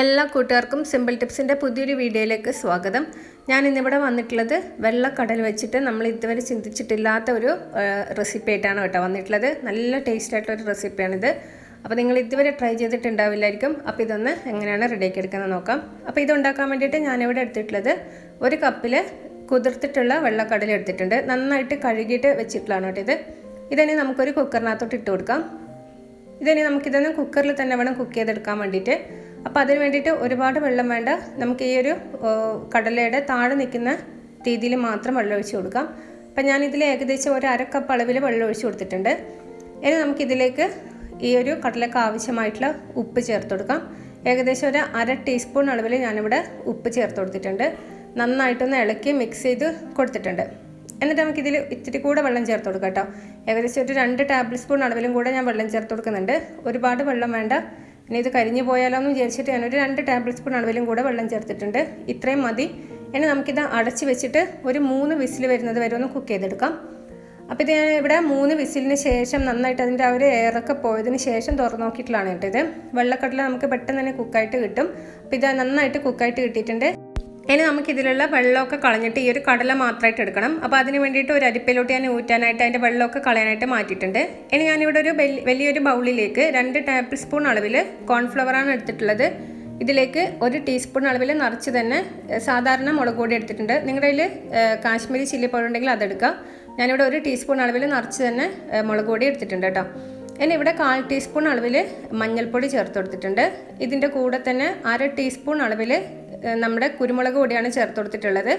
എല്ലാ കൂട്ടുകാർക്കും സിമ്പിൾ ടിപ്സിന്റെ പുതിയൊരു വീഡിയോയിലേക്ക് സ്വാഗതം. ഞാൻ ഇന്നിവിടെ വന്നിട്ടുള്ളത് വെള്ളക്കടൽ വെച്ചിട്ട് നമ്മൾ ഇതുവരെ ചിന്തിച്ചിട്ടില്ലാത്ത ഒരു റെസിപ്പി ആയിട്ടാണ് കേട്ടോ വന്നിട്ടുള്ളത്. നല്ല ടേസ്റ്റ് ആയിട്ടുള്ള റെസിപ്പിയാണിത് അപ്പോൾ നിങ്ങൾ ഇതുവരെ ട്രൈ ചെയ്തിട്ടുണ്ടാവില്ലായിരിക്കും. അപ്പോൾ ഇതൊന്ന് എങ്ങനെയാണ് റെഡിയാക്കി എടുക്കുന്നത് നോക്കാം. അപ്പോൾ ഇത് ഉണ്ടാക്കാൻ വേണ്ടിയിട്ട് ഞാനിവിടെ എടുത്തിട്ടുള്ളത് ഒരു കപ്പിൽ കുതിർത്തിട്ടുള്ള വെള്ളക്കടൽ എടുത്തിട്ടുണ്ട്. നന്നായിട്ട് കഴുകിയിട്ട് വെച്ചിട്ടുള്ളതാണ് കേട്ടോ ഇത്. ഇതന്നെ നമുക്കൊരു കുക്കറിനകത്തോട്ട് ഇട്ട് കൊടുക്കാം. ഇതന്നെ നമുക്കിതൊന്ന് കുക്കറിൽ തന്നെ വേണം കുക്ക് ചെയ്തെടുക്കാൻ വേണ്ടിയിട്ട്. അപ്പോൾ അതിന് വേണ്ടിയിട്ട് ഒരുപാട് വെള്ളം വേണ്ട. നമുക്ക് ഈ ഒരു കടലയുടെ താഴെ നിൽക്കുന്ന രീതിയിൽ മാത്രം വെള്ളം ഒഴിച്ച് കൊടുക്കാം. അപ്പം ഞാനിതിൽ ഏകദേശം ഒരു അര കപ്പ് അളവിൽ വെള്ളം ഒഴിച്ച് കൊടുത്തിട്ടുണ്ട്. ഇനി നമുക്കിതിലേക്ക് ഈ ഒരു കടലയ്ക്ക് ആവശ്യമായിട്ടുള്ള ഉപ്പ് ചേർത്ത് കൊടുക്കാം. ഏകദേശം ഒരു അര ടീസ്പൂൺ അളവിൽ ഞാനിവിടെ ഉപ്പ് ചേർത്ത് കൊടുത്തിട്ടുണ്ട്. നന്നായിട്ടൊന്ന് ഇളക്കി മിക്സ് ചെയ്ത് കൊടുത്തിട്ടുണ്ട്. എന്നിട്ട് നമുക്കിതിൽ ഇത്തിരി കൂടെ വെള്ളം ചേർത്ത് കൊടുക്കാം കേട്ടോ. ഏകദേശം ഒരു രണ്ട് ടേബിൾ സ്പൂൺ അളവിലും കൂടെ ഞാൻ വെള്ളം ചേർത്ത് കൊടുക്കുന്നുണ്ട്. ഒരുപാട് വെള്ളം വേണ്ട. ഇനി ഇത് കരിഞ്ഞു പോയാലോ എന്ന് വിചാരിച്ചിട്ട് ഞാനൊരു രണ്ട് ടേബിൾ സ്പൂൺ അളവിലും കൂടെ വെള്ളം ചേർത്തിട്ടുണ്ട്. ഇത്രയും മതി. ഇനി നമുക്കിത് അടച്ച് വെച്ചിട്ട് ഒരു മൂന്ന് വിസിൽ വരുന്നത് വരെ ഒന്ന് കുക്ക് ചെയ്തെടുക്കാം. അപ്പോൾ ഇത് ഞാൻ ഇവിടെ മൂന്ന് വിസിലിന് ശേഷം നന്നായിട്ട് അതിന്റെ ആ ഒരു എയറൊക്കെ പോയതിന് ശേഷം തുറന്നു നോക്കിയിട്ടുള്ളതാണ് കേട്ടത് വെള്ളക്കടല നമുക്ക് പെട്ടെന്ന് തന്നെ കുക്കായിട്ട് കിട്ടും. അപ്പോൾ ഇത് നന്നായിട്ട് കുക്കായിട്ട് കിട്ടിയിട്ടുണ്ട്. ഇനി നമുക്ക് ഇതിലുള്ള വെള്ളമൊക്കെ കളഞ്ഞിട്ട് ഈ ഒരു കടല മാത്രമായിട്ട് എടുക്കണം. അപ്പോൾ അതിന് വേണ്ടിയിട്ട് ഒരു അരിപ്പയിലോട്ട് ഞാൻ ഊറ്റാനായിട്ട് അതിന്റെ വെള്ളമൊക്കെ കളയാനായിട്ട് മാറ്റിയിട്ടുണ്ട്. ഇനി ഞാനിവിടെ ഒരു വലിയൊരു ബൗളിലേക്ക് രണ്ട് ടേബിൾ സ്പൂൺ അളവിൽ കോൺഫ്ലവറാണ് എടുത്തിട്ടുള്ളത്. ഇതിലേക്ക് ഒരു ടീസ്പൂൺ അളവിൽ നിറച്ച് തന്നെ സാധാരണ മുളക് പൊടി എടുത്തിട്ടുണ്ട്. നിങ്ങളുടെ കയ്യിൽ കാശ്മീരി ചില്ലി പൗഡർ ഉണ്ടെങ്കിൽ അതെടുക്കുക ഞാനിവിടെ ഒരു ടീസ്പൂൺ അളവിൽ നിറച്ച് തന്നെ മുളക് പൊടി എടുത്തിട്ടുണ്ട് കേട്ടോ. ഇനി ഇവിടെ കാൽ ടീസ്പൂൺ അളവിൽ മഞ്ഞൾപ്പൊടി ചേർത്ത് കൊടുത്തിട്ടുണ്ട്. ഇതിന്റെ കൂടെ തന്നെ അര ടീസ്പൂൺ അളവിൽ നമ്മുടെ കുരുമുളക് പൊടിയാണ് ചേർത്ത് കൊടുത്തിട്ടുള്ളത്.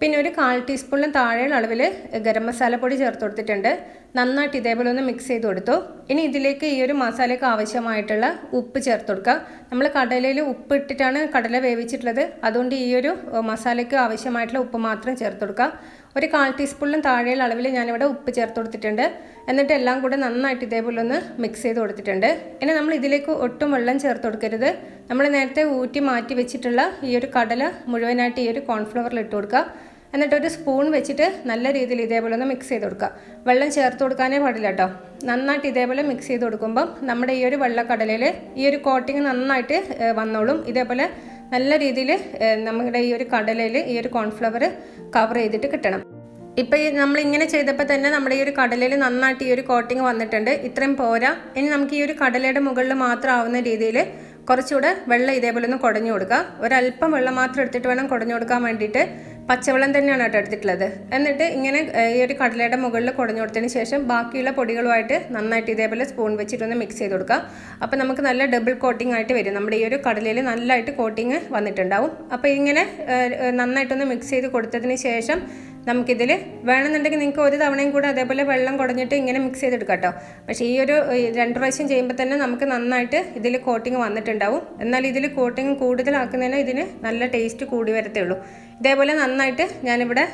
പിന്നെ ഒരു കാൽ ടീസ്പൂണിലും താഴെയുള്ള അളവിൽ ഗരം മസാല പൊടി ചേർത്ത് കൊടുത്തിട്ടുണ്ട്. നന്നായിട്ട് ഇതേപോലെ ഒന്ന് മിക്സ് ചെയ്ത് കൊടുത്തു. ഇനി ഇതിലേക്ക് ഈ ഒരു മസാലയ്ക്ക് ആവശ്യമായിട്ടുള്ള ഉപ്പ് ചേർത്ത് കൊടുക്കുക. നമ്മൾ കടലയിൽ ഉപ്പ് ഇട്ടിട്ടാണ് കടല വേവിച്ചിട്ടുള്ളത്. അതുകൊണ്ട് ഈ ഒരു മസാലയ്ക്ക് ആവശ്യമായിട്ടുള്ള ഉപ്പ് മാത്രം ചേർത്ത് കൊടുക്കുക. ഒരു കാൽ ടീസ്പൂണിലും താഴെയുള്ള അളവിൽ ഞാനിവിടെ ഉപ്പ് ചേർത്ത് കൊടുത്തിട്ടുണ്ട്. എന്നിട്ട് എല്ലാം കൂടെ നന്നായിട്ട് ഇതേപോലെ ഒന്ന് മിക്സ് ചെയ്ത് കൊടുത്തിട്ടുണ്ട്. ഇനി നമ്മൾ ഇതിലേക്ക് ഒട്ടും വെള്ളം ചേർത്ത് കൊടുക്കരുത്. നമ്മൾ നേരത്തെ ഊറ്റി മാറ്റി വെച്ചിട്ടുള്ള ഈ ഒരു കടല മുഴുവനായിട്ട് ഈ ഒരു കോൺഫ്ലവറിൽ ഇട്ട് കൊടുക്കുക. എന്നിട്ട് ഒരു സ്പൂൺ വെച്ചിട്ട് നല്ല രീതിയിൽ ഇതേപോലെ ഒന്ന് മിക്സ് ചെയ്ത് കൊടുക്കുക. വെള്ളം ചേർത്ത് കൊടുക്കാനേ പാടില്ല കേട്ടോ. നന്നായിട്ട് ഇതേപോലെ മിക്സ് ചെയ്ത് കൊടുക്കുമ്പം നമ്മുടെ ഈ ഒരു വെള്ളക്കടലയിൽ ഈ ഒരു കോട്ടിങ് നന്നായിട്ട് വന്നോളും. ഇതേപോലെ നല്ല രീതിയിൽ നമ്മുടെ ഈ ഒരു കടലയിൽ ഈ ഒരു കോൺഫ്ലവർ കവർ ചെയ്തിട്ട് കിട്ടണം. ഇപ്പം ഈ നമ്മളിങ്ങനെ ചെയ്തപ്പോൾ തന്നെ നമ്മുടെ ഈ ഒരു കടലയിൽ നന്നായിട്ട് ഈ ഒരു കോട്ടിങ് വന്നിട്ടുണ്ട്. ഇത്രയും പോരാ. ഇനി നമുക്ക് ഈ ഒരു കടലയുടെ മുകളിൽ മാത്രം ആവുന്ന രീതിയിൽ കുറച്ചുകൂടെ വെള്ളം ഇതേപോലെ ഒന്ന് കുടഞ്ഞു കൊടുക്കുക ഒരല്പം വെള്ളം മാത്രം എടുത്തിട്ട് വേണം കുടഞ്ഞു കൊടുക്കാൻ വേണ്ടിയിട്ട്. പച്ചവെള്ളം തന്നെയാണ് കേട്ടോ എടുത്തിട്ടുള്ളത്. എന്നിട്ട് ഇങ്ങനെ ഈ ഒരു കടലയുടെ മുകളിൽ കുടഞ്ഞു കൊടുത്തതിന് ശേഷം ബാക്കിയുള്ള പൊടികളുമായിട്ട് നന്നായിട്ട് ഇതേപോലെ സ്പൂൺ വെച്ചിട്ടൊന്ന് മിക്സ് ചെയ്ത് കൊടുക്കുക അപ്പോൾ നമുക്ക് നല്ല ഡബിൾ കോട്ടിംഗ് ആയിട്ട് വരും. നമ്മുടെ ഈ ഒരു കടലയിൽ നല്ലതായിട്ട് കോട്ടിങ് വന്നിട്ടുണ്ടാവും. അപ്പോൾ ഇങ്ങനെ നന്നായിട്ടൊന്ന് മിക്സ് ചെയ്ത് കൊടുത്തതിന് ശേഷം നമുക്കിതിൽ വേണമെന്നുണ്ടെങ്കിൽ നിങ്ങൾക്ക് ഒരു തവണയും കൂടെ അതേപോലെ വെള്ളം കുടഞ്ഞിട്ട് ഇങ്ങനെ മിക്സ് ചെയ്തെടുക്കാം കേട്ടോ. പക്ഷേ ഈ ഒരു രണ്ട് പ്രാവശ്യം ചെയ്യുമ്പോൾ തന്നെ നമുക്ക് നന്നായിട്ട് ഇതിൽ കോട്ടിങ് വന്നിട്ടുണ്ടാവും. എന്നാൽ ഇതിൽ കോട്ടിങ് കൂടുതലാക്കുന്നതിന് ഇതിന് നല്ല ടേസ്റ്റ് കൂടി വരത്തുള്ളൂ ഇതേപോലെ നന്നായിട്ട് ഞാനിവിടെ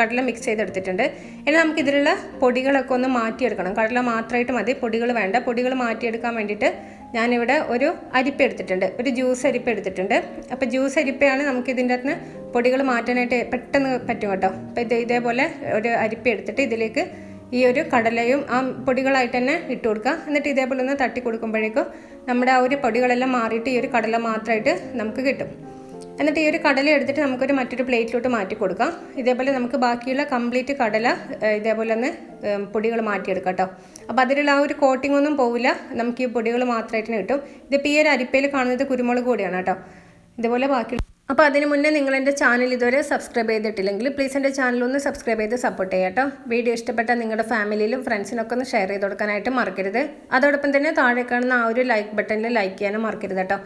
കടല മിക്സ് ചെയ്തെടുത്തിട്ടുണ്ട്. ഇനി നമുക്ക് ഇതിലുള്ള പൊടികളൊക്കെ ഒന്ന് മാറ്റിയെടുക്കണം. കടല മാത്രമായിട്ട് മതി. പൊടികൾ വേണ്ട. പൊടികൾ മാറ്റിയെടുക്കാൻ വേണ്ടിയിട്ട് ഞാനിവിടെ ഒരു അരിപ്പ എടുത്തിട്ടുണ്ട്. ഒരു ജ്യൂസ് അരിപ്പ എടുത്തിട്ടുണ്ട്. അപ്പോൾ ജ്യൂസ് അരിപ്പയാണ് നമുക്ക് ഇതിന്റെ അകത്ത് പൊടികൾ മാറ്റാനായിട്ട് പെട്ടെന്ന് പറ്റും കേട്ടോ. അപ്പോൾ ഇത് ഇതേപോലെ ഒരു അരിപ്പ എടുത്തിട്ട് ഇതിലേക്ക് ഈ ഒരു കടലയും ആ പൊടികളായിട്ട് തന്നെ ഇട്ട് കൊടുക്കുക. എന്നിട്ട് ഇതേപോലെ ഒന്ന് തട്ടി കൊടുക്കുമ്പോഴേക്കും നമ്മുടെ ആ ഒരു പൊടികളെല്ലാം മാറിയിട്ട് ഈ ഒരു കടല മാത്രമായിട്ട് നമുക്ക് കിട്ടും. എന്നിട്ട് ഈ ഒരു കടല എടുത്തിട്ട് നമുക്കൊരു മറ്റൊരു പ്ലേറ്റിലോട്ട് മാറ്റി കൊടുക്കാം. ഇതേപോലെ നമുക്ക് ബാക്കിയുള്ള കംപ്ലീറ്റ് കടല ഇതേപോലെ ഒന്ന് പൊടികൾ മാറ്റിയെടുക്കാം കേട്ടോ. അപ്പോൾ അതിലുള്ള ആ ഒരു കോട്ടിംഗ് ഒന്നും പോവില്ല. നമുക്ക് ഈ പൊടികൾ മാത്രമായിട്ട് കിട്ടും. ഇതിപ്പോൾ ഈ ഒരു അരിപ്പയിൽ കാണുന്നത് കുരുമുളക് കൂടിയാണ് കേട്ടോ. ഇതേപോലെ ബാക്കി അപ്പോൾ അതിന് മുന്നേ നിങ്ങൾ എന്റെ ചാനൽ ഇതുവരെ സബ്സ്ക്രൈബ് ചെയ്തിട്ടില്ലെങ്കിൽ പ്ലീസ് എന്റെ ചാനൽ ഒന്ന് സബ്സ്ക്രൈബ് ചെയ്ത് സപ്പോർട്ട് ചെയ്യാം കേട്ടോ. വീഡിയോ ഇഷ്ടപ്പെട്ട നിങ്ങളുടെ ഫാമിലിയിലും ഫ്രണ്ട്സിനൊക്കെ ഒന്ന് ഷെയർ ചെയ്ത് കൊടുക്കാനായിട്ട് മറക്കരുത്. അതോടൊപ്പം തന്നെ താഴെ കാണുന്ന ആ ഒരു ലൈക്ക് ബട്ടണിൽ ലൈക്ക് ചെയ്യാനും മറക്കരുത് കേട്ടോ.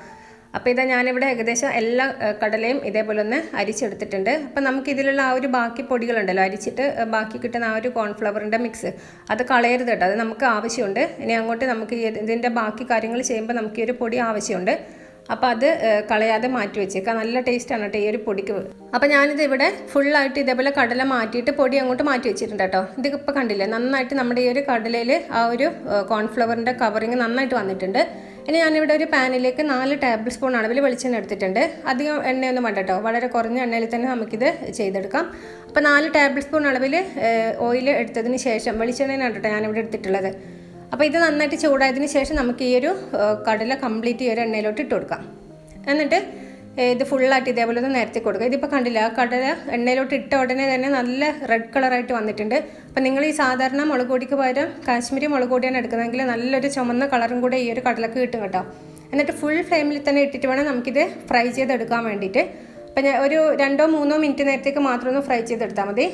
അപ്പോൾ ഇതാ ഞാനിവിടെ ഏകദേശം എല്ലാ കടലയും ഇതേപോലെ ഒന്ന് അരിച്ചെടുത്തിട്ടുണ്ട്. അപ്പോൾ നമുക്ക് ഇതിലുള്ള ആ ഒരു ബാക്കി പൊടികളുണ്ടല്ലോ അരിച്ചിട്ട് ബാക്കി കിട്ടുന്ന ആ ഒരു കോൺഫ്ലവറിന്റെ മിക്സ് അത് കളയരുത് കേട്ടോ അത് നമുക്ക് ആവശ്യമുണ്ട്. ഇനി അങ്ങോട്ട് നമുക്ക് ഇതിന്റെ ബാക്കി കാര്യങ്ങൾ ചെയ്യുമ്പോൾ നമുക്ക് ഈ ഒരു പൊടി ആവശ്യമുണ്ട്. അപ്പോൾ അത് കളയാതെ മാറ്റി വെച്ചേക്കാം. നല്ല ടേസ്റ്റാണ് കേട്ടോ ഈ ഒരു പൊടിക്ക്. അപ്പോൾ ഞാനിത് ഇവിടെ ഫുള്ളായിട്ട് ഇതേപോലെ കടല മാറ്റിയിട്ട് പൊടി അങ്ങോട്ട് മാറ്റി വെച്ചിട്ടുണ്ട് കേട്ടോ. ഇതിപ്പോൾ കണ്ടില്ലേ നന്നായിട്ട് നമ്മുടെ ഈ ഒരു കടലയിൽ ആ ഒരു കോൺഫ്ലവറിന്റെ കവറിങ് നന്നായിട്ട് വന്നിട്ടുണ്ട്. ഇനി ഞാനിവിടെ ഒരു പാനിലേക്ക് നാല് ടേബിൾ സ്പൂൺ അളവിൽ വെളിച്ചെണ്ണ എടുത്തിട്ടുണ്ട്. അധികം എണ്ണയൊന്നും വേണ്ട കേട്ടോ. വളരെ കുറഞ്ഞ എണ്ണയിൽ തന്നെ നമുക്കിത് ചെയ്തെടുക്കാം. അപ്പോൾ നാല് ടേബിൾ സ്പൂൺ അളവിൽ ഓയിൽ എടുത്തതിന് ശേഷം വെളിച്ചെണ്ണയാണ് കേട്ടോ ഞാനിവിടെ എടുത്തിട്ടുള്ളത്. അപ്പോൾ ഇത് നന്നായിട്ട് ചൂടായതിന് ശേഷം നമുക്ക് ഈ ഒരു കടല കംപ്ലീറ്റ് ഈ ഒരു എണ്ണയിലോട്ട് ഇട്ട് കൊടുക്കാം. എന്നിട്ട് ഇത് ഫുള്ളായിട്ട് ഇതേപോലെ ഒന്ന് നിരത്തി കൊടുക്കുക. ഇതിപ്പോൾ കണ്ടില്ല കടല എണ്ണയിലോട്ട് ഇട്ട ഉടനെ തന്നെ നല്ല റെഡ് കളറായിട്ട് വന്നിട്ടുണ്ട്. അപ്പം നിങ്ങൾ ഈ സാധാരണ മുളക് പൊടിക്ക് പകരം കാശ്മീരി മുളക് പൊടിയാണ് എടുക്കുന്നതെങ്കിൽ നല്ലൊരു ചുമന്ന കളറും കൂടെ ഈ ഒരു കടലക്ക് കിട്ടും കേട്ടോ. എന്നിട്ട് ഫുൾ ഫ്ലെയിമിൽ തന്നെ ഇട്ടിട്ട് വേണം നമുക്കിത് ഫ്രൈ ചെയ്തെടുക്കാൻ വേണ്ടിയിട്ട്. അപ്പം ഞാൻ ഒരു രണ്ടോ മൂന്നോ മിനിറ്റ് നേരത്തേക്ക് മാത്രം ഒന്ന് ഫ്രൈ ചെയ്തെടുത്താൽ മതി.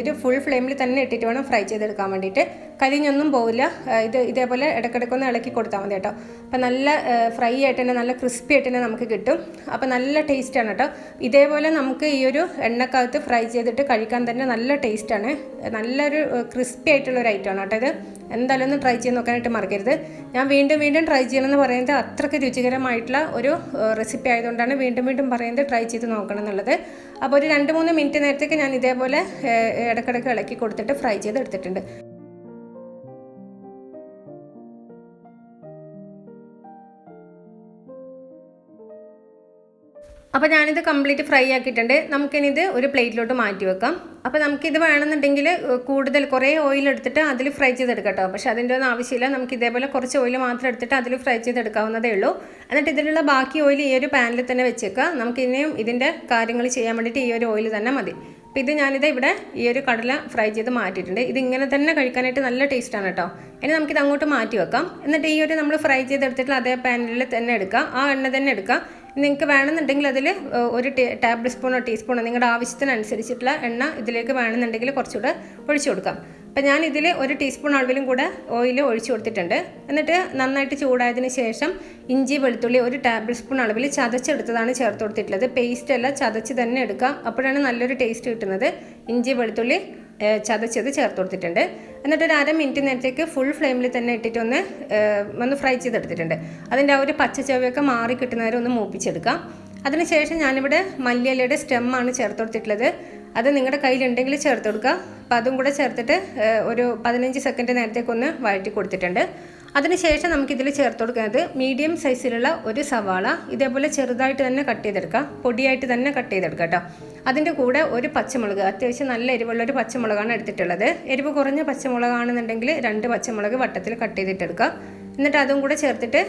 ഒരു ഫുൾ ഫ്ലെയിമിൽ തന്നെ ഇട്ടിട്ട് വേണം ഫ്രൈ ചെയ്തെടുക്കാൻ വേണ്ടിയിട്ട്. കരിഞ്ഞൊന്നും പോവില്ല. ഇത് ഇതേപോലെ ഇടയ്ക്കിടയ്ക്കൊന്ന് ഇളക്കി കൊടുത്താൽ മതി കേട്ടോ. അപ്പം നല്ല ഫ്രൈ ആയിട്ട് തന്നെ നല്ല ക്രിസ്പി ആയിട്ട് തന്നെ നമുക്ക് കിട്ടും. അപ്പം നല്ല ടേസ്റ്റാണ് കേട്ടോ. ഇതേപോലെ നമുക്ക് ഈ ഒരു എണ്ണക്കകത്ത് ഫ്രൈ ചെയ്തിട്ട് കഴിക്കാൻ തന്നെ നല്ല ടേസ്റ്റാണ് നല്ലൊരു ക്രിസ്പി ആയിട്ടുള്ള ഒരു ഐറ്റമാണ് കേട്ടോ ഇത്. എന്തായാലും ഒന്ന് ട്രൈ ചെയ്ത് നോക്കാനായിട്ട് മറക്കരുത്. ഞാൻ വീണ്ടും വീണ്ടും ട്രൈ ചെയ്യണമെന്ന് പറയുന്നത് അത്രയ്ക്ക് രുചികരമായിട്ടുള്ള ഒരു റെസിപ്പി ആയതുകൊണ്ടാണ് വീണ്ടും വീണ്ടും പറയുന്നത് ട്രൈ ചെയ്ത് നോക്കണം എന്നുള്ളത്. അപ്പോൾ ഒരു രണ്ട് മൂന്ന് മിനിറ്റ് നേരത്തേക്ക് ഞാൻ ഇതേപോലെ ഇടയ്ക്കിടയ്ക്ക് ഇളക്കി കൊടുത്തിട്ട് ഫ്രൈ ചെയ്ത് എടുത്തിട്ടുണ്ട്. അപ്പോൾ ഞാനിത് കംപ്ലീറ്റ് ഫ്രൈ ആക്കിയിട്ടുണ്ട്. നമുക്കിനിത് ഒരു പ്ലേറ്റിലോട്ട് മാറ്റി വെക്കാം. അപ്പോൾ നമുക്കിത് വേണമെന്നുണ്ടെങ്കിൽ കൂടുതൽ കുറേ ഓയിൽ എടുത്തിട്ട് അതിൽ ഫ്രൈ ചെയ്തെടുക്കാം കേട്ടോ പക്ഷേ അതിന്റെ ഒന്നും ആവശ്യമില്ല. നമുക്ക് ഇതേപോലെ കുറച്ച് ഓയിൽ മാത്രം എടുത്തിട്ട് അതിൽ ഫ്രൈ ചെയ്തെടുക്കാവുന്നതേ ഉള്ളൂ. എന്നിട്ട് ഇതിലുള്ള ബാക്കി ഓയിൽ ഈ ഒരു പാനിൽ തന്നെ വെച്ചേക്കാം നമുക്ക് ഇനിയും ഇതിന്റെ കാര്യങ്ങൾ ചെയ്യാൻ വേണ്ടിയിട്ട് ഈ ഒരു ഓയിൽ തന്നെ മതി. അപ്പോൾ ഇത് ഞാനിത് ഇവിടെ ഈ ഒരു കടല ഫ്രൈ ചെയ്ത് മാറ്റിയിട്ടുണ്ട്. ഇത് ഇങ്ങനെ തന്നെ കഴിക്കാനായിട്ട് നല്ല ടേസ്റ്റാണ് കേട്ടോ ഇനി നമുക്കിത് അങ്ങോട്ട് മാറ്റി വെക്കാം. എന്നിട്ട് ഈ ഒരു നമ്മൾ ഫ്രൈ ചെയ്തെടുത്തിട്ട് അതേ പാനിൽ തന്നെ എടുക്കാം ആ എണ്ണ തന്നെ എടുക്കുക. നിങ്ങൾക്ക് വേണമെന്നുണ്ടെങ്കിൽ അതിൽ ഒരു ടേബിൾ സ്പൂണോ ടീസ്പൂണോ നിങ്ങളുടെ ആവശ്യത്തിനനുസരിച്ചിട്ടുള്ള എണ്ണ ഇതിലേക്ക് വേണമെന്നുണ്ടെങ്കിൽ കുറച്ചുകൂടെ ഒഴിച്ചു കൊടുക്കാം. അപ്പം ഞാൻ ഇതിൽ ഒരു ടീസ്പൂൺ അളവിലും കൂടെ ഓയിൽ ഒഴിച്ചു കൊടുത്തിട്ടുണ്ട്. എന്നിട്ട് നന്നായിട്ട് ചൂടായതിന് ശേഷം ഇഞ്ചി വെളുത്തുള്ളി ഒരു ടേബിൾ സ്പൂൺ അളവിൽ ചതച്ചെടുത്തതാണ് ചേർത്ത് കൊടുത്തിട്ടുള്ളത്. പേസ്റ്റ് അല്ല ചതച്ച് തന്നെ എടുക്കുക അപ്പോഴാണ് നല്ലൊരു ടേസ്റ്റ് കിട്ടുന്നത്. ഇഞ്ചി വെളുത്തുള്ളി ചതച്ചത് ചേർത്ത് കൊടുത്തിട്ടുണ്ട്. എന്നിട്ട് ഒരു അര മിനിറ്റ് നേരത്തേക്ക് ഫുൾ ഫ്ലെയിമിൽ തന്നെ ഇട്ടിട്ട് ഒന്ന് ഒന്ന് ഫ്രൈ ചെയ്തെടുത്തിട്ടുണ്ട്. അതിന്റെ ആ ഒരു പച്ച ചവയൊക്കെ മാറി കിട്ടുന്നവരെ ഒന്ന് മൂപ്പിച്ചെടുക്കാം. അതിനുശേഷം ഞാനിവിടെ മല്ലിയിലയുടെ സ്റ്റെമ്മാണ് ചേർത്ത് കൊടുത്തിട്ടുള്ളത്. അത് നിങ്ങളുടെ കയ്യിലുണ്ടെങ്കിൽ ചേർത്ത് കൊടുക്കുക. അപ്പോൾ അതും കൂടെ ചേർത്തിട്ട് ഒരു പതിനഞ്ച് സെക്കൻഡ് നേരത്തേക്കൊന്ന് വഴറ്റി കൊടുത്തിട്ടുണ്ട്. അതിനുശേഷം നമുക്കിതിൽ ചേർത്ത് കൊടുക്കുന്നത് മീഡിയം സൈസിലുള്ള ഒരു സവാള ഇതേപോലെ ചെറുതായിട്ട് തന്നെ കട്ട് ചെയ്തെടുക്കുക. പൊടിയായിട്ട് തന്നെ കട്ട് ചെയ്തെടുക്കുക കേട്ടോ അതിന്റെ കൂടെ ഒരു പച്ചമുളക് അത്യാവശ്യം നല്ല എരിവുള്ള ഒരു പച്ചമുളകാണ് എടുത്തിട്ടുള്ളത്. എരിവ് കുറഞ്ഞ പച്ചമുളകാണെന്നുണ്ടെങ്കിൽ രണ്ട് പച്ചമുളക് വട്ടത്തിൽ കട്ട് ചെയ്തിട്ടെടുക്കുക. എന്നിട്ട് അതും കൂടെ ചേർത്തിട്ട്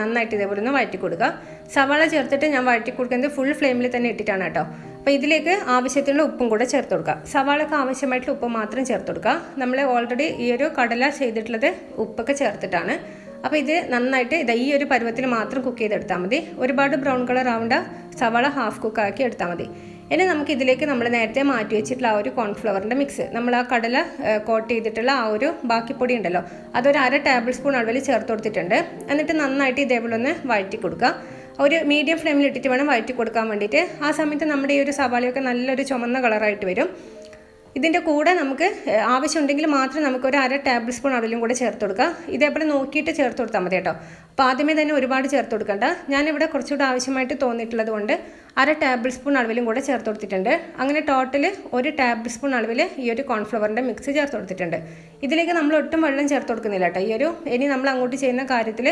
നന്നായിട്ട് ഇതേപോലെ ഒന്ന് വഴറ്റി കൊടുക്കുക സവാള ചേർത്തിട്ട് ഞാൻ വഴറ്റി കൊടുക്കുന്നത് ഫുൾ ഫ്ലെയിമിൽ തന്നെ ഇട്ടിട്ടാണ് കേട്ടോ അപ്പോൾ ഇതിലേക്ക് ആവശ്യത്തിനുള്ള ഉപ്പും കൂടെ ചേർത്ത് കൊടുക്കുക സവാളക്ക് ആവശ്യമായിട്ടുള്ള ഉപ്പ് മാത്രം ചേർത്ത് കൊടുക്കുക നമ്മൾ ഓൾറെഡി ഈ ഒരു കടല ചെയ്തിട്ടുള്ളത് ഉപ്പൊക്കെ ചേർത്തിട്ടാണ്. അപ്പോൾ ഇത് നന്നായിട്ട് ഇത് ഈ ഒരു പരുവത്തിൽ മാത്രം കുക്ക് ചെയ്തെടുത്താൽ മതി. ഒരുപാട് ബ്രൗൺ കളർ ആവേണ്ട സവാള ഹാഫ് കുക്കാക്കി എടുത്താൽ മതി. ഇനി നമുക്ക് ഇതിലേക്ക് നമ്മൾ നേരത്തെ മാറ്റി വെച്ചിട്ടുള്ള ആ ഒരു കോൺഫ്ലവറിന്റെ മിക്സ് നമ്മൾ ആ കടല കോട്ട് ചെയ്തിട്ടുള്ള ആ ഒരു ബാക്കി പൊടി ഉണ്ടല്ലോ അതൊരു അര ടേബിൾ സ്പൂൺ അളവിൽ ചേർത്ത് കൊടുത്തിട്ടുണ്ട്. എന്നിട്ട് നന്നായിട്ട് ഇതേപോലെ ഒന്ന് വഴറ്റി കൊടുക്കുക. ഒരു മീഡിയം ഫ്ലെയിമിൽ ഇട്ടിട്ട് വേണം വഴറ്റി കൊടുക്കാൻ വേണ്ടിയിട്ട്. ആ സമയത്ത് നമ്മുടെ ഈ ഒരു സവാളയൊക്കെ നല്ലൊരു ചുമന്ന കളറായിട്ട് വരും. ഇതിന്റെ കൂടെ നമുക്ക് ആവശ്യമുണ്ടെങ്കിൽ മാത്രം നമുക്ക് ഒരു അര ടേബിൾ സ്പൂൺ അടലും കൂടെ ചേർത്ത് കൊടുക്കുക ഇതേപോലെ നോക്കിയിട്ട് ചേർത്ത് കൊടുത്താൽ മതി കേട്ടോ. അപ്പോൾ ആദ്യമേ തന്നെ ഒരുപാട് ചേർത്ത് കൊടുക്കണ്ട. ഞാനിവിടെ കുറച്ചുകൂടെ ആവശ്യമായിട്ട് തോന്നിയിട്ടുള്ളത് കൊണ്ട് അര ടേബിൾ സ്പൂൺ അളവിലും കൂടെ ചേർത്ത് കൊടുത്തിട്ടുണ്ട്. അങ്ങനെ ടോട്ടൽ ഒരു ടേബിൾ സ്പൂൺ അളവിൽ ഈ ഒരു കോൺഫ്ലവറിന്റെ മിക്സ് ചേർത്ത് കൊടുത്തിട്ടുണ്ട്. ഇതിലേക്ക് നമ്മൾ ഒട്ടും വെള്ളം ചേർത്ത് കൊടുക്കുന്നില്ല കേട്ടോ. ഈ ഒരു ഇനി നമ്മൾ അങ്ങോട്ട് ചെയ്യുന്ന കാര്യത്തിൽ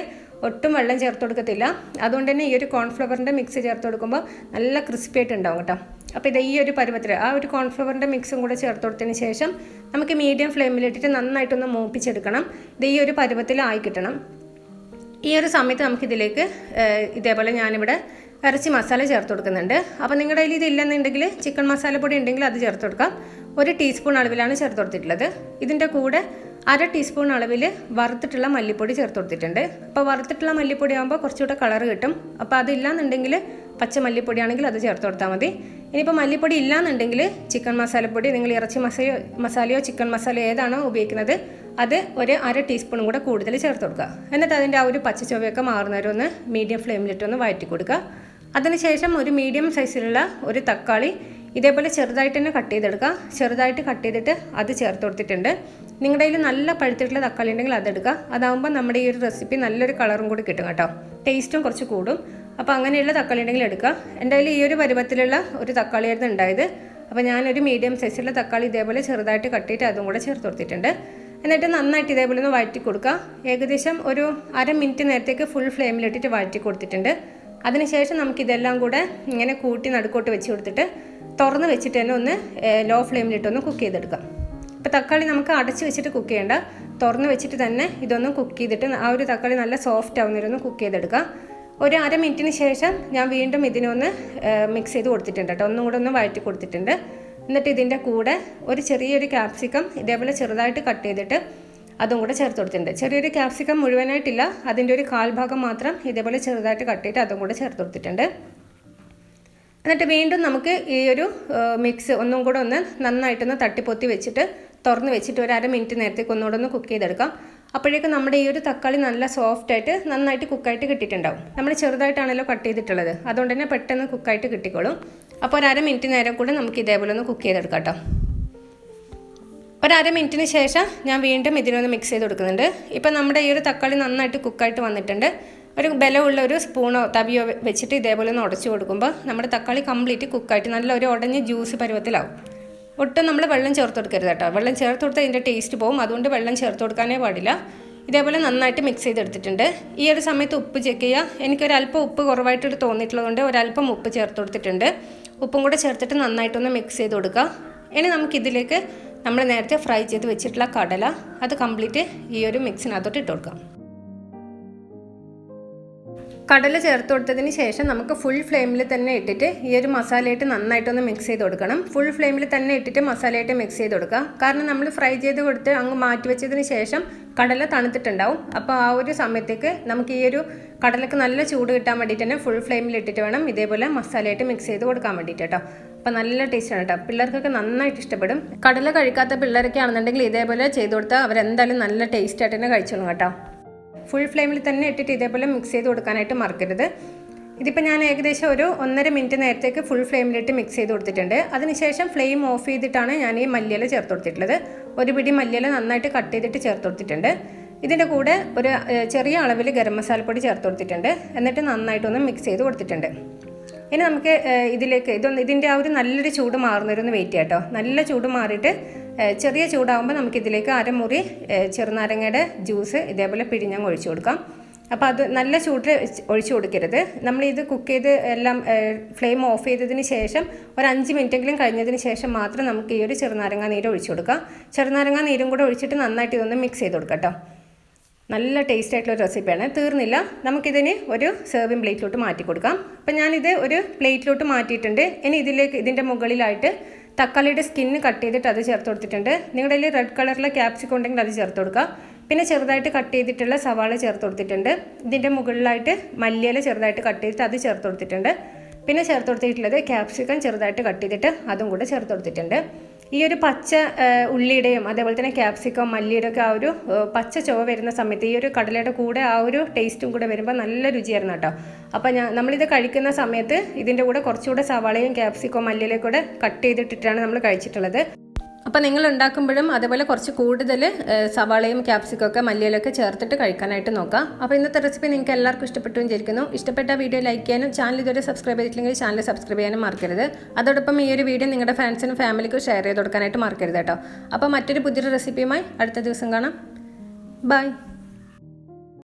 ഒട്ടും വെള്ളം ചേർത്ത് കൊടുക്കത്തില്ല. അതുകൊണ്ട് തന്നെ ഈ ഒരു കോൺഫ്ലവറിന്റെ മിക്സ് ചേർത്ത് കൊടുക്കുമ്പോൾ നല്ല ക്രിസ്പി ആയിട്ട് ഉണ്ടാവും കേട്ടോ. അപ്പോൾ ഇത് ഈ ഒരു പരുവത്തിൽ ആ ഒരു കോൺഫ്ലവറിന്റെ മിക്സും കൂടെ ചേർത്ത് കൊടുത്തതിന് ശേഷം നമുക്ക് മീഡിയം ഫ്ലെയിമിലിട്ടിട്ട് നന്നായിട്ടൊന്ന് മൂപ്പിച്ചെടുക്കണം. ഇത് ഈ ഒരു പരുവത്തിലായി കിട്ടണം. ഈ ഒരു സമയത്ത് നമുക്കിതിലേക്ക് ഇതേപോലെ ഞാനിവിടെ ഇറച്ചി മസാല ചേർത്ത് കൊടുക്കുന്നുണ്ട്. അപ്പോൾ നിങ്ങളുടെ കയ്യിൽ ഇതില്ലെന്നുണ്ടെങ്കിൽ ചിക്കൻ മസാലപ്പൊടി ഉണ്ടെങ്കിൽ അത് ചേർത്ത് കൊടുക്കാം. ഒരു ടീസ്പൂൺ അളവിലാണ് ചേർത്ത് കൊടുത്തിട്ടുള്ളത്. ഇതിന്റെ കൂടെ അര ടീസ്പൂൺ അളവിൽ വറുത്തിട്ടുള്ള മല്ലിപ്പൊടി ചേർത്ത് കൊടുത്തിട്ടുണ്ട്. അപ്പോൾ വറുത്തിട്ടുള്ള മല്ലിപ്പൊടി ആകുമ്പോൾ കുറച്ചുകൂടെ കളർ കിട്ടും. അപ്പോൾ അതില്ലാന്നുണ്ടെങ്കിൽ പച്ച മല്ലിപ്പൊടി ആണെങ്കിൽ അത് ചേർത്ത് കൊടുത്താൽ മതി. ഇനിയിപ്പോൾ മല്ലിപ്പൊടി ഇല്ലാന്നുണ്ടെങ്കിൽ ചിക്കൻ മസാലപ്പൊടി നിങ്ങൾ ഇറച്ചി മസാലയോ മസാലയോ ചിക്കൻ മസാലയോ ഏതാണോ ഉപയോഗിക്കുന്നത് അത് ഒരു അര ടീസ്പൂണും കൂടെ കൂടുതൽ ചേർത്ത് കൊടുക്കുക. എന്നിട്ട് അതിന്റെ ആ ഒരു പച്ച ചൊവ്വയൊക്കെ മാറുന്നവരെ ഒന്ന് മീഡിയം ഫ്ലെയിമിലിട്ടൊന്ന് വഴറ്റി കൊടുക്കുക. അതിനുശേഷം ഒരു മീഡിയം സൈസിലുള്ള ഒരു തക്കാളി ഇതേപോലെ ചെറുതായിട്ട് തന്നെ കട്ട് ചെയ്തെടുക്കുക. ചെറുതായിട്ട് കട്ട് ചെയ്തിട്ട് അത് ചേർത്ത് കൊടുത്തിട്ടുണ്ട്. നിങ്ങളുടെ കയ്യിൽ നല്ല പഴുത്തിട്ടുള്ള തക്കാളി ഉണ്ടെങ്കിൽ അതെടുക്കുക അതാകുമ്പോൾ നമ്മുടെ ഈ ഒരു റെസിപ്പി നല്ലൊരു കളറും കൂടി കിട്ടും കേട്ടോ. ടേസ്റ്റും കുറച്ച് കൂടും. അപ്പോൾ അങ്ങനെയുള്ള തക്കാളി ഉണ്ടെങ്കിൽ എടുക്കുക. എന്റെ കയ്യിൽ ഈ ഒരു പരുവത്തിലുള്ള ഒരു തക്കാളിയായിരുന്നു ഉണ്ടായത്. അപ്പോൾ ഞാനൊരു മീഡിയം സൈസിലുള്ള തക്കാളി ഇതേപോലെ ചെറുതായിട്ട് കട്ട് ചെയ്തിട്ട് അതും കൂടെ ചേർത്ത് കൊടുത്തിട്ടുണ്ട്. എന്നിട്ട് നന്നായിട്ട് ഇതേപോലെ ഒന്ന് വഴറ്റി കൊടുക്കുക. ഏകദേശം ഒരു അര മിനിറ്റ് നേരത്തേക്ക് ഫുൾ ഫ്ലെയിമിലിട്ടിട്ട് വഴറ്റി കൊടുത്തിട്ടുണ്ട്. അതിനുശേഷം നമുക്കിതെല്ലാം കൂടെ ഇങ്ങനെ കൂട്ടി നടുക്കോട്ട് വെച്ച് കൊടുത്തിട്ട് തുറന്ന് വെച്ചിട്ട് തന്നെ ഒന്ന് ലോ ഫ്ലെയിമിലിട്ടൊന്ന് കുക്ക് ചെയ്തെടുക്കാം ഇപ്പോൾ തക്കാളി നമുക്ക് അടച്ച് വെച്ചിട്ട് കുക്ക് ചെയ്യേണ്ട. തുറന്ന് വെച്ചിട്ട് തന്നെ ഇതൊന്ന് കുക്ക് ചെയ്തിട്ട് ആ ഒരു തക്കാളി നല്ല സോഫ്റ്റ് ആവുന്നവരൊന്ന് കുക്ക് ചെയ്തെടുക്കുക. ഒരു അര മിനിറ്റിന് ശേഷം ഞാൻ വീണ്ടും ഇതിനൊന്ന് മിക്സ് ചെയ്ത് കൊടുത്തിട്ടുണ്ട് കേട്ടോ. ഒന്നും കൂടെ ഒന്ന് വഴറ്റി കൊടുത്തിട്ടുണ്ട്. എന്നിട്ട് ഇതിന്റെ കൂടെ ഒരു ചെറിയൊരു ക്യാപ്സിക്കം ഇതേപോലെ ചെറുതായിട്ട് കട്ട് ചെയ്തിട്ട് അതും കൂടെ ചേർത്ത് കൊടുത്തിട്ടുണ്ട്. ചെറിയൊരു ക്യാപ്സിക്കം മുഴുവനായിട്ടില്ല അതിന്റെ ഒരു കാൽഭാഗം മാത്രം ഇതേപോലെ ചെറുതായിട്ട് കട്ട് ചെയ്തിട്ട് അതും കൂടെ ചേർത്ത് കൊടുത്തിട്ടുണ്ട്. എന്നിട്ട് വീണ്ടും നമുക്ക് ഈ ഒരു മിക്സ് ഒന്നും കൂടെ ഒന്ന് നന്നായിട്ടൊന്ന് തട്ടിപ്പൊത്തി വെച്ചിട്ട് തുറന്ന് വെച്ചിട്ട് ഒരു അര മിനിറ്റ് നേരത്തേക്ക് ഒന്നുകൂടെ ഒന്ന് കുക്ക് ചെയ്തെടുക്കാം. അപ്പോഴേക്കും നമ്മുടെ ഈ ഒരു തക്കാളി നല്ല സോഫ്റ്റ് ആയിട്ട് നന്നായിട്ട് കുക്കായിട്ട് കിട്ടിയിട്ടുണ്ടാവും. നമ്മൾ ചെറുതായിട്ടാണല്ലോ കട്ട് ചെയ്തിട്ടുള്ളത്. അതുകൊണ്ട് തന്നെ പെട്ടെന്ന് കുക്കായിട്ട് കിട്ടിക്കോളും. അപ്പോൾ ഒരു അര മിനിറ്റ് നേരം കൂടെ നമുക്ക് ഇതേപോലെ ഒന്ന് കുക്ക് ചെയ്തെടുക്കാം കേട്ടോ. ഒരു അര മിനിറ്റിന് ശേഷം ഞാൻ വീണ്ടും ഇതിനൊന്ന് മിക്സ് ചെയ്ത് കൊടുക്കുന്നുണ്ട്. ഇപ്പം നമ്മുടെ ഈ ഒരു തക്കാളി നന്നായിട്ട് കുക്കായിട്ട് വന്നിട്ടുണ്ട്. ഒരു ബലമുള്ള ഒരു സ്പൂണോ തവിയോ വെച്ചിട്ട് ഇതേപോലെ ഒന്ന് ഉടച്ചു കൊടുക്കുമ്പോൾ നമ്മുടെ തക്കാളി കംപ്ലീറ്റ് കുക്കായിട്ട് നല്ല ഒരു ഉടഞ്ഞ ജ്യൂസ് പരുവത്തിലാവും. ഒട്ടും നമ്മൾ വെള്ളം ചേർത്ത് കൊടുക്കരുത് കേട്ടോ. വെള്ളം ചേർത്ത് കൊടുത്താൽ ഇതിന്റെ ടേസ്റ്റ് പോകും അതുകൊണ്ട് വെള്ളം ചേർത്ത് കൊടുക്കാനേ പാടില്ല. ഇതേപോലെ നന്നായിട്ട് മിക്സ് ചെയ്തെടുത്തിട്ടുണ്ട്. ഈ ഒരു സമയത്ത് ഉപ്പ് ചെക്ക് ചെയ്യുക. എനിക്കൊരല്പം ഉപ്പ് കുറവായിട്ട് തോന്നിയിട്ടുള്ളതുകൊണ്ട് ഒരല്പം ഉപ്പ് ചേർത്ത് കൊടുത്തിട്ടുണ്ട്. ഉപ്പും കൂടെ ചേർത്തിട്ട് നന്നായിട്ടൊന്ന് മിക്സ് ചെയ്ത് കൊടുക്കുക. ഇനി നമുക്കിതിലേക്ക് നമ്മൾ നേരത്തെ ഫ്രൈ ചെയ്ത് വെച്ചിട്ടുള്ള കടല അത് കംപ്ലീറ്റ് ഈ ഒരു മിക്സിനകത്തോട്ട് ഇട്ട് കൊടുക്കാം. കടല ചേർത്ത് കൊടുത്തതിന് ശേഷം നമുക്ക് ഫുൾ ഫ്ലെയിമിൽ തന്നെ ഇട്ടിട്ട് ഈ ഒരു മസാലയായിട്ട് നന്നായിട്ടൊന്ന് മിക്സ് ചെയ്ത് കൊടുക്കണം. ഫുൾ ഫ്ലെയിമിൽ തന്നെ ഇട്ടിട്ട് മസാലയായിട്ട് മിക്സ് ചെയ്ത് കൊടുക്കുക. കാരണം നമ്മൾ ഫ്രൈ ചെയ്ത് കൊടുത്ത് അങ്ങ് മാറ്റി വെച്ചതിന് ശേഷം കടല തണുത്തിട്ടുണ്ടാവും. അപ്പോൾ ആ ഒരു സമയത്തേക്ക് നമുക്ക് ഈ ഒരു കടലക്ക് നല്ല ചൂട് കിട്ടാൻ വേണ്ടിയിട്ട് തന്നെ ഫുൾ ഫ്ലെയിമിൽ ഇട്ടിട്ട് വേണം ഇതേപോലെ മസാലയായിട്ട് മിക്സ് ചെയ്ത് കൊടുക്കാൻ വേണ്ടിയിട്ട് കേട്ടോ. അപ്പോൾ നല്ല ടേസ്റ്റാണ് കേട്ടോ. പിള്ളേർക്കൊക്കെ നന്നായിട്ട് ഇഷ്ടപ്പെടും. കടല കഴിക്കാത്ത പിള്ളേരൊക്കെ ആണെന്നുണ്ടെങ്കിൽ ഇതേപോലെ ചെയ്ത് കൊടുത്താൽ അവരെന്തായാലും നല്ല ടേസ്റ്റായിട്ട് തന്നെ കഴിച്ചോളും കേട്ടോ. ഫുൾ ഫ്ലെയിമിൽ തന്നെ ഇട്ടിട്ട് ഇതേപോലെ മിക്സ് ചെയ്ത് കൊടുക്കാനായിട്ട് മറക്കരുത്. ഇതിപ്പോൾ ഞാൻ ഏകദേശം ഒരു ഒന്നര മിനിറ്റ് നേരത്തേക്ക് ഫുൾ ഫ്ലെയിമിലിട്ട് മിക്സ് ചെയ്ത് കൊടുത്തിട്ടുണ്ട്. അതിനുശേഷം ഫ്ലെയിം ഓഫ് ചെയ്തിട്ടാണ് ഞാൻ ഈ മല്ലിയില ചേർത്ത് കൊടുത്തിട്ടുള്ളത്. ഒരു പിടി മല്ലിയില നന്നായിട്ട് കട്ട് ചെയ്തിട്ട് ചേർത്ത് കൊടുത്തിട്ടുണ്ട്. ഇതിന്റെ കൂടെ ഒരു ചെറിയ അളവിൽ ഗരം മസാലപ്പൊടി ചേർത്ത് കൊടുത്തിട്ടുണ്ട്. എന്നിട്ട് നന്നായിട്ടൊന്ന് മിക്സ് ചെയ്ത് കൊടുത്തിട്ടുണ്ട്. ഇനി നമുക്ക് ഇതിലേക്ക് ഇതൊന്ന് ഇതിന്റെ ആ ഒരു നല്ലൊരു ചൂട് മാറുന്നവരൊന്ന് വെയിറ്റ് ചെയ്യാം കേട്ടോ നല്ല ചൂട് മാറിയിട്ട് ചെറിയ ചൂടാകുമ്പോൾ നമുക്കിതിലേക്ക് അരമുറി ചെറുനാരങ്ങയുടെ ജ്യൂസ് ഇതേപോലെ പിഴിഞ്ഞങ്ങ് ഒഴിച്ചു കൊടുക്കാം. അപ്പോൾ അത് നല്ല ചൂട്ടിൽ ഒഴിച്ചു കൊടുക്കരുത്. നമ്മളിത് കുക്ക് ചെയ്ത് എല്ലാം ഫ്ലെയിം ഓഫ് ചെയ്തതിന് ശേഷം ഒരു അഞ്ച് മിനിറ്റെങ്കിലും കഴിഞ്ഞതിന് ശേഷം മാത്രം നമുക്ക് ഈ ഒരു ചെറുനാരങ്ങ നീര് ഒഴിച്ചു കൊടുക്കാം. ചെറുനാരങ്ങ നീരും കൂടെ ഒഴിച്ചിട്ട് നന്നായിട്ട് ഇതൊന്ന് മിക്സ് ചെയ്ത് കൊടുക്കാം നല്ല ടേസ്റ്റ് ആയിട്ടുള്ള റെസിപ്പിയാണ് തീർന്നില്ല. നമുക്കിതിന് ഒരു സെർവിങ് പ്ലേറ്റിലോട്ട് മാറ്റി കൊടുക്കാം. അപ്പം ഞാനിത് ഒരു പ്ലേറ്റിലോട്ട് മാറ്റിയിട്ടുണ്ട്. ഇനി ഇതിലേക്ക് ഇതിന്റെ മുകളിലായിട്ട് തക്കാളിയുടെ സ്കിന്ന് കട്ട് ചെയ്തിട്ട് അത് ചേർത്ത് കൊടുത്തിട്ടുണ്ട്. നിങ്ങളുടെ കയ്യിൽ റെഡ് കളറിലെ ക്യാപ്സിക്കം ഉണ്ടെങ്കിൽ അത് ചേർത്ത് കൊടുക്കുക. പിന്നെ ചെറുതായിട്ട് കട്ട് ചെയ്തിട്ടുള്ള സവാള ചേർത്ത് കൊടുത്തിട്ടുണ്ട്. ഇതിന്റെ മുകളിലായിട്ട് മല്ലിയില ചെറുതായിട്ട് കട്ട് ചെയ്തിട്ട് അത് ചേർത്ത് കൊടുത്തിട്ടുണ്ട്. പിന്നെ ചേർത്ത് കൊടുത്തിട്ടുള്ളത് ക്യാപ്സിക്കം ചെറുതായിട്ട് കട്ട് ചെയ്തിട്ട് അതും കൂടെ ചേർത്ത് കൊടുത്തിട്ടുണ്ട്. ഈ ഒരു പച്ച ഉള്ളിയുടെയും അതേപോലെ തന്നെ ക്യാപ്സിക്കം മല്ലിയുടെ ഒക്കെ ആ ഒരു പച്ച ചുവ വരുന്ന സമയത്ത് ഈ ഒരു കടലയുടെ കൂടെ ആ ഒരു ടേസ്റ്റും കൂടെ വരുമ്പോൾ നല്ല രുചിയായിരുന്നു കേട്ടോ. അപ്പോൾ ഞാൻ നമ്മളിത് കഴിക്കുന്ന സമയത്ത് ഇതിന്റെ കൂടെ കുറച്ചുകൂടെ സവാളയും ക്യാപ്സിക്കം മല്ലിയിലും കൂടെ കട്ട് ചെയ്തിട്ടിട്ടാണ് നമ്മൾ കഴിച്ചിട്ടുള്ളത്. അപ്പോൾ നിങ്ങൾ ഉണ്ടാക്കുമ്പോഴും അതേപോലെ കുറച്ച് കൂടുതൽ സവാളയും ക്യാപ്സിക്കും ഒക്കെ മല്ലിയിലൊക്കെ ചേർത്തിട്ട് കഴിക്കാനായിട്ട് നോക്കാം. അപ്പോൾ ഇന്നത്തെ റെസിപ്പി നിങ്ങൾക്ക് എല്ലാവർക്കും ഇഷ്ടപ്പെട്ടു വിചാരിക്കുന്നു. ഇഷ്ടപ്പെട്ട വീഡിയോ ലൈക്ക് ചെയ്യാനും ചാനൽ ഇതുവരെ സബ്സ്ക്രൈബ് ചെയ്തിട്ടില്ലെങ്കിൽ ചാനൽ സബ്സ്ക്രൈബ് ചെയ്യാനും മറക്കരുത്. അതോടൊപ്പം ഈ ഒരു വീഡിയോ നിങ്ങളുടെ ഫ്രണ്ട്സിനും ഫാമിലിക്കും ഷെയർ ചെയ്ത് കൊടുക്കാനായിട്ട് മറക്കരുത് കേട്ടോ. അപ്പോൾ മറ്റൊരു പുതിയൊരു റെസിപ്പിയുമായി അടുത്ത ദിവസം കാണാം. ബൈ